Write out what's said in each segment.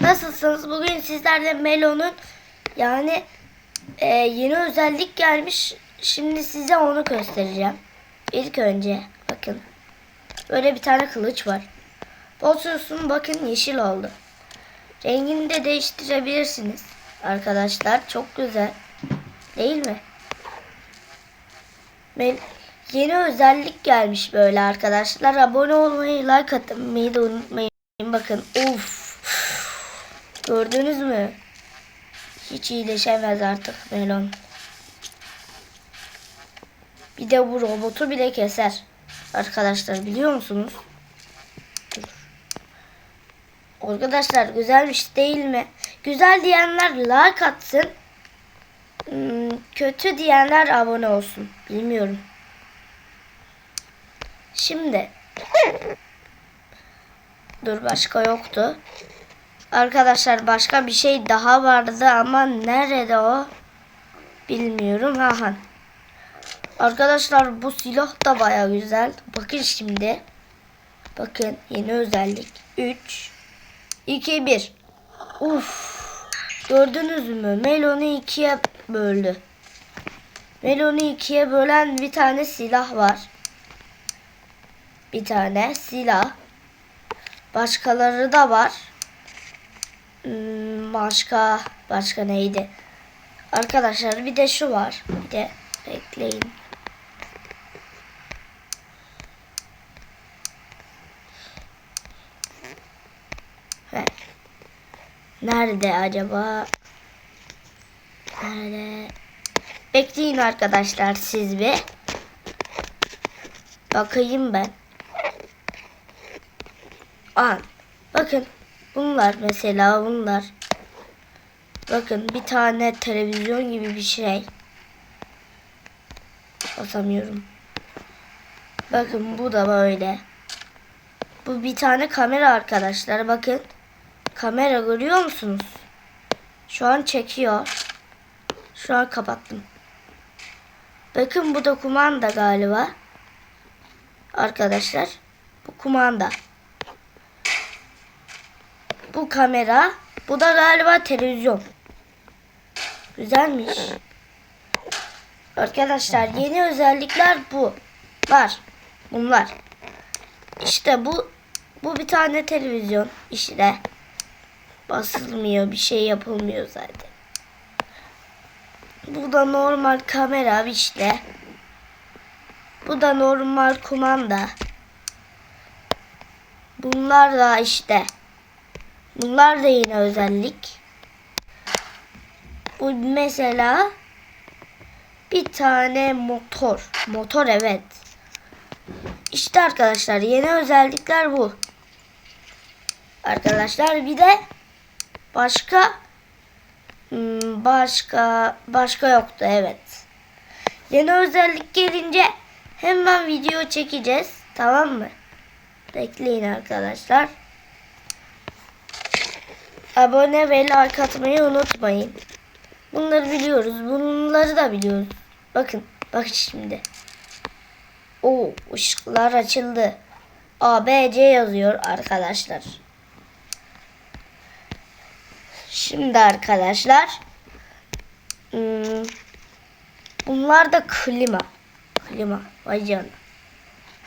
Nasılsınız? Bugün sizlerle Melo'nun yani e, yeni özellik gelmiş. Şimdi size onu göstereceğim. İlk önce bakın. Böyle bir tane kılıç var. Basıyorsun bakın yeşil oldu. Rengini de değiştirebilirsiniz. Arkadaşlar çok güzel. Değil mi? Mel yeni özellik gelmiş böyle arkadaşlar. Abone olmayı, like atmayı da unutmayın. Bakın uf. Gördünüz mü? Hiç iyileşemez artık melon. Bir de bu robotu bile keser. Arkadaşlar biliyor musunuz? Arkadaşlar güzelmiş değil mi? Güzel diyenler like atsın. Hmm, kötü diyenler abone olsun. Bilmiyorum. Şimdi. Dur başka yoktu. Arkadaşlar başka bir şey daha vardı ama nerede o? Bilmiyorum. Aha. Arkadaşlar bu silah da baya güzel. Bakın şimdi. Bakın yeni özellik. 3 2 1. Uf. Gördünüz mü? Melon'u ikiye böldü. Melon'u ikiye bölen bir tane silah var. Bir tane silah. Başkaları da var. Hmm, Başka başka neydi? Arkadaşlar bir de şu var. Bir de bekleyin. Nerede acaba? Nerede? Bekleyin arkadaşlar siz bir. Bakayım ben. Aa, bakın bunlar mesela bunlar. Bakın bir tane televizyon gibi bir şey. Basamıyorum. Bakın bu da böyle. Bu bir tane kamera arkadaşlar. Bakın. Kamera görüyor musunuz? Şu an çekiyor. Şu an kapattım. Bakın bu da kumanda galiba. Arkadaşlar. Bu kumanda. Bu kamera. Bu da galiba televizyon. Güzelmiş. Arkadaşlar yeni özellikler bu. Var. Bunlar. İşte bu bu bir tane televizyon. İşte basılmıyor. Bir şey yapılmıyor zaten. Bu da normal kamera işte. Bu da normal kumanda. Bunlar da işte. Bunlar da yine özellik. Bu mesela bir tane motor. Motor evet. İşte arkadaşlar yeni özellikler bu. Arkadaşlar bir de başka hmm, başka başka yoktu evet. Yeni özellik gelince hemen video çekeceğiz. Tamam mı? Bekleyin arkadaşlar. Abone ve like atmayı unutmayın. Bunları biliyoruz. Bunları da biliyoruz. Bakın. Bakın şimdi. O ışıklar açıldı. A, B, C yazıyor arkadaşlar. Şimdi arkadaşlar. hmm, bunlar da klima. Klima. Vay canına.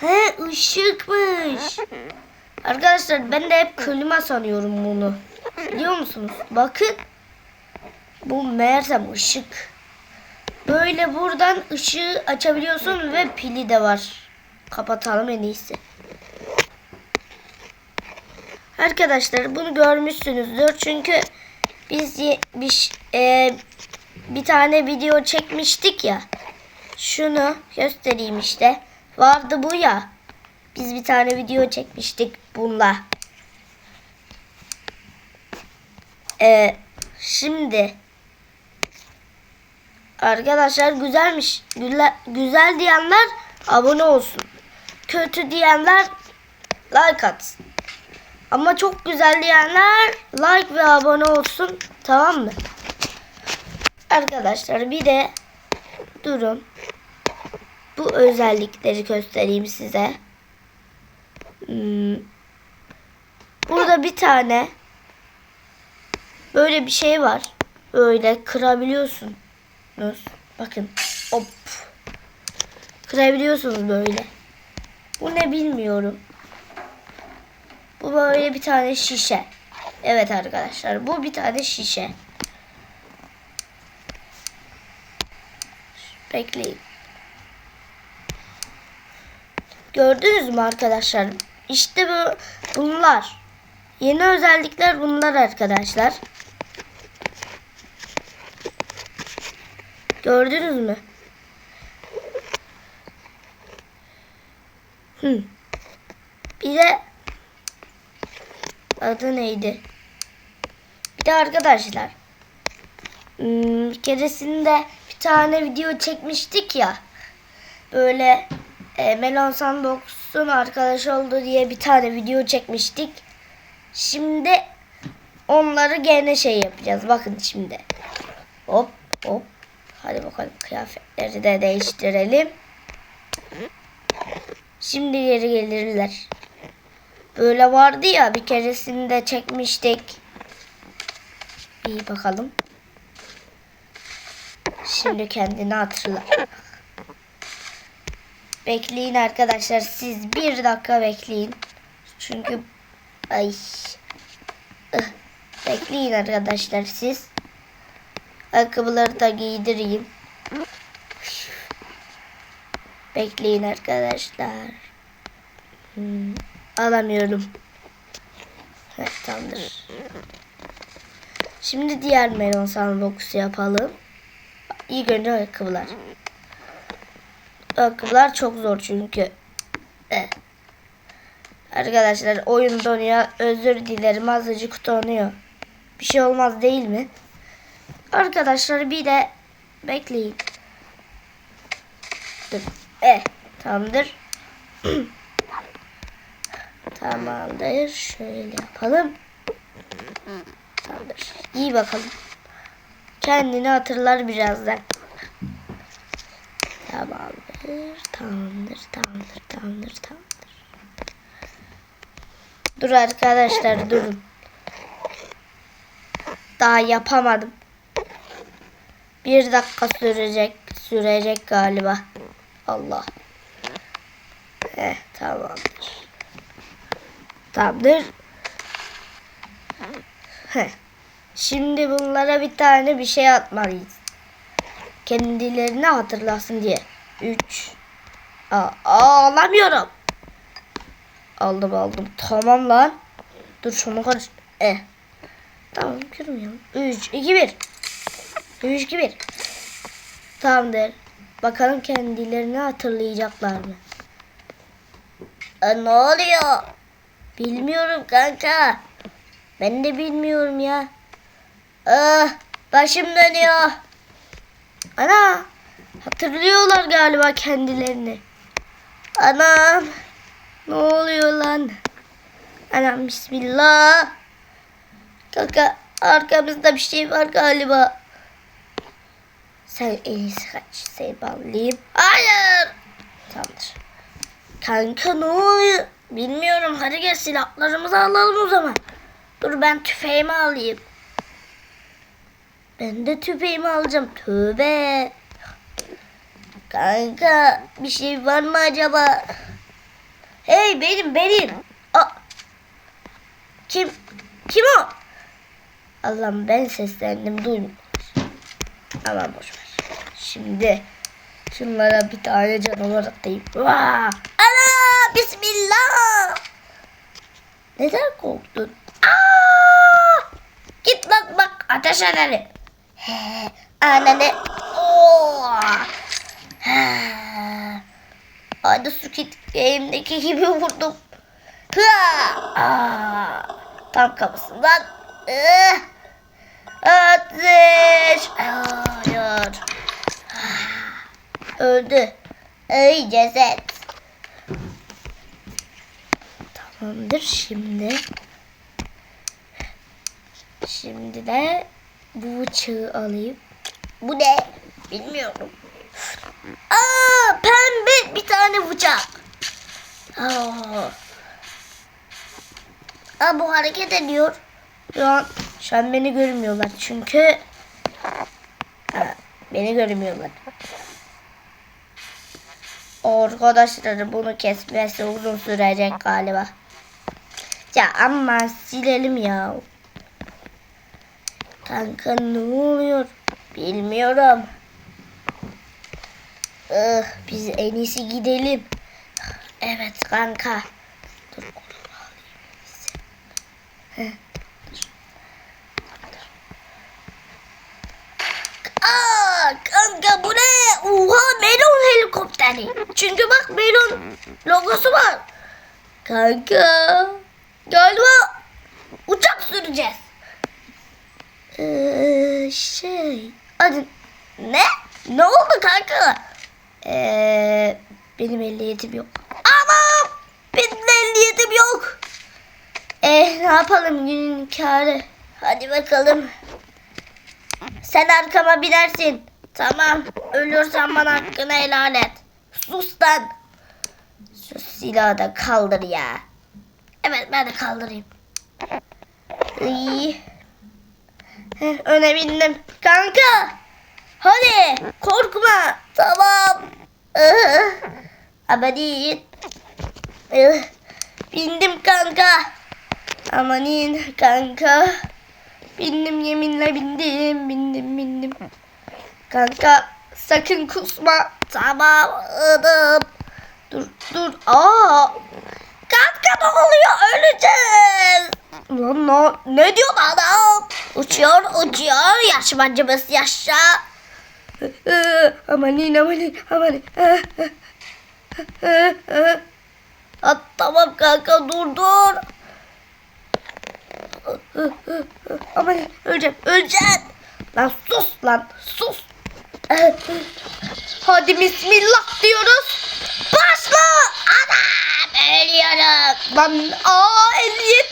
He ışıkmış. Arkadaşlar ben de hep klima sanıyorum bunu. Biliyor musunuz? Bakın. Bu meğersem ışık. Böyle buradan ışığı açabiliyorsun ve pili de var. Kapatalım en iyisi. Arkadaşlar bunu görmüşsünüzdür. Çünkü biz bir, e, bir tane video çekmiştik ya. Şunu göstereyim işte. Vardı bu ya. Biz bir tane video çekmiştik bununla. Ee, şimdi arkadaşlar güzelmiş. Güzel, güzel diyenler abone olsun. Kötü diyenler like atsın. Ama çok güzel diyenler like ve abone olsun. Tamam mı? Arkadaşlar bir de durun. Bu özellikleri göstereyim size. Hmm. Burada bir tane Böyle bir şey var. Böyle kırabiliyorsunuz. Bakın. Hop. Kırabiliyorsunuz böyle. Bu ne bilmiyorum. Bu böyle bir tane şişe. Evet arkadaşlar bu bir tane şişe. Bekleyin. Gördünüz mü arkadaşlar? İşte bu bunlar. Yeni özellikler bunlar arkadaşlar. Gördünüz mü? Hı. Bir de adı neydi? Bir de arkadaşlar hmm, bir keresinde bir tane video çekmiştik ya. Böyle e, Melon Sandbox'un arkadaş oldu diye bir tane video çekmiştik. Şimdi onları gene şey yapacağız. Bakın şimdi. Hop hop. Hadi bakalım kıyafetleri de değiştirelim. Şimdi geri gelirler. Böyle vardı ya bir keresinde çekmiştik. İyi bakalım. Şimdi kendini hatırla. Bekleyin arkadaşlar. Siz bir dakika bekleyin. Çünkü ay bekleyin arkadaşlar siz. Ayakkabıları da giydireyim. Bekleyin arkadaşlar. Hmm, alamıyorum. Evet tamamdır. Şimdi diğer melon sandbox'u yapalım. İlk önce ayakkabılar. Ayakkabılar çok zor çünkü. Evet. Arkadaşlar oyun donuyor. Özür dilerim azıcık donuyor. Bir şey olmaz değil mi? Arkadaşlar bir de bekleyin. E tamamdır. Tamamdır. Şöyle yapalım. Tamamdır. İyi bakalım. Kendini hatırlar birazdan. Tamamdır. Tamamdır. Tamamdır. Tamamdır. Tamamdır. Dur arkadaşlar durun. Daha yapamadım. Bir dakika sürecek. Sürecek galiba. Allah. Heh, tamamdır. Tamamdır. Heh. Şimdi bunlara bir tane bir şey atmalıyız. Kendilerini hatırlasın diye. 3 Aa, aa, alamıyorum. Aldım aldım. Tamam lan. Dur şunu karış. E. Tamam kırmayalım. 3 2 1 3 2 1 Tamamdır. Bakalım kendilerini hatırlayacaklar mı? E, ne oluyor? Bilmiyorum kanka. Ben de bilmiyorum ya. Ah, başım dönüyor. Ana, hatırlıyorlar galiba kendilerini. Anam, ne oluyor lan? Anam bismillah. Kanka arkamızda bir şey var galiba. Sen en iyisi kaç. Seni bağlayayım. Hayır. Tamamdır. Kanka ne oluyor? Bilmiyorum. Hadi gel silahlarımızı alalım o zaman. Dur ben tüfeğimi alayım. Ben de tüfeğimi alacağım. Tövbe. Kanka bir şey var mı acaba? Hey benim benim. Aa, kim? Kim o? Allah'ım ben seslendim duymuyor. Aman boş ver. Şimdi şunlara bir tane canavar atayım. Ana! Bismillah! Neden korktun? Aa! Git bak bak ateş ederim. He, Ananı. Oo! Hadi Squid Game'deki gibi vurdum. Aa! Tam kafasından. Ih! Ateş! Hayır. Öldü. Ey ceset. Tamamdır şimdi. Şimdi de bu bıçağı alayım. Bu ne? Bilmiyorum. Aa, pembe bir tane bıçak. Aa. Aa, bu hareket ediyor. Şu an Şu an beni görmüyorlar çünkü ha, beni görmüyorlar. Arkadaşlar bunu kesmesi uzun sürecek galiba. Ya ama silelim ya. Kanka ne oluyor? Bilmiyorum. Ih, biz en iyisi gidelim. Evet kanka. Dur onu alayım bize. Heh, dur. Dur. Aa, kanka bu ne? Oha melon helikopteri. Çünkü bak melon logosu var. Kanka. Galiba uçak süreceğiz. Ee, şey. Hadi. Ne? Ne oldu kanka? Ee, benim ehliyetim yok. Ama benim ehliyetim yok. Eh ne yapalım günün kârı. Hadi bakalım. Sen arkama binersin. Tamam. Ölürsen bana hakkını helal et. Sus lan. Şu silahı da kaldır ya. Evet ben de kaldırayım. İyi. Heh, öne bindim. Kanka. Hadi korkma. Tamam. Ih. Bindim kanka. Amanin kanka. Bindim yeminle bindim. Bindim bindim. Kanka sakın kusma. Tamam. Idım. Dur dur. Aa. Kanka ne oluyor? Öleceğiz. Lan ne, ne diyor adam? Uçuyor uçuyor. Yaşmacımız yaşa. amanin amanin amanin. At, tamam kanka dur dur. Amanin öleceğim öleceğim. Lan sus lan sus. Hadi bismillah diyoruz. Başla. Adam ölüyorum. Lan aa 57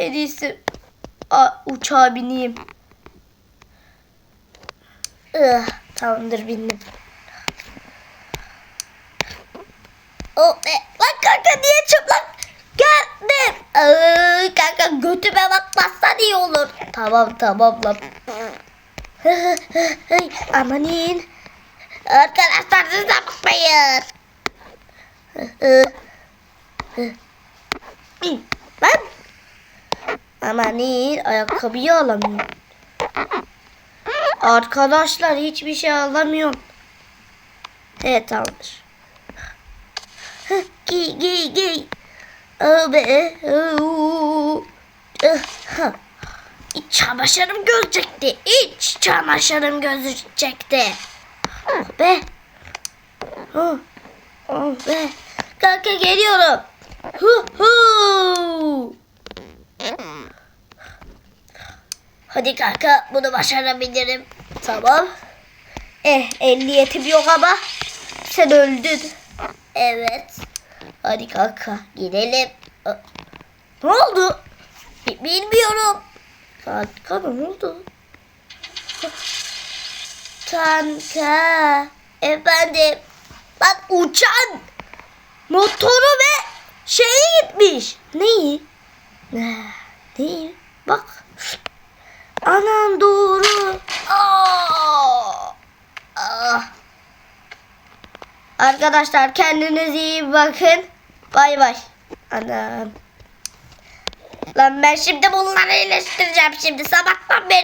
en iyisi. Aa, uçağa bineyim. Ih, tamamdır bindim. Oh be. Lan kanka niye çıplak geldim? Aa, kanka götüme bakmazsan iyi olur. Tamam tamam lan. Amanin. Arkadaşlar siz de bakmayın. Ben Amanin ayakkabıyı alamıyorum. Arkadaşlar hiçbir şey alamıyorum. Evet tamamdır. Giy giy giy. Abi. İç çamaşırım gözecekti. İç çamaşırım gözecekti. Oh be. Oh, oh be. Kanka geliyorum. Hu hu. Hadi kanka bunu başarabilirim. Tamam. Eh ehliyetim yok ama sen öldün. Evet. Hadi kanka gidelim. Ne oldu? Bi- Bilmiyorum. Kanka ne oldu? Kanka. Efendim. Lan uçan motoru ve şeyi gitmiş. Neyi? Ne? Neyi? Bak. Anam doğru. Ah. Arkadaşlar kendinize iyi bakın. Bay bay. Anam. Lan ben şimdi bunları iyileştireceğim şimdi. Sabahtan beri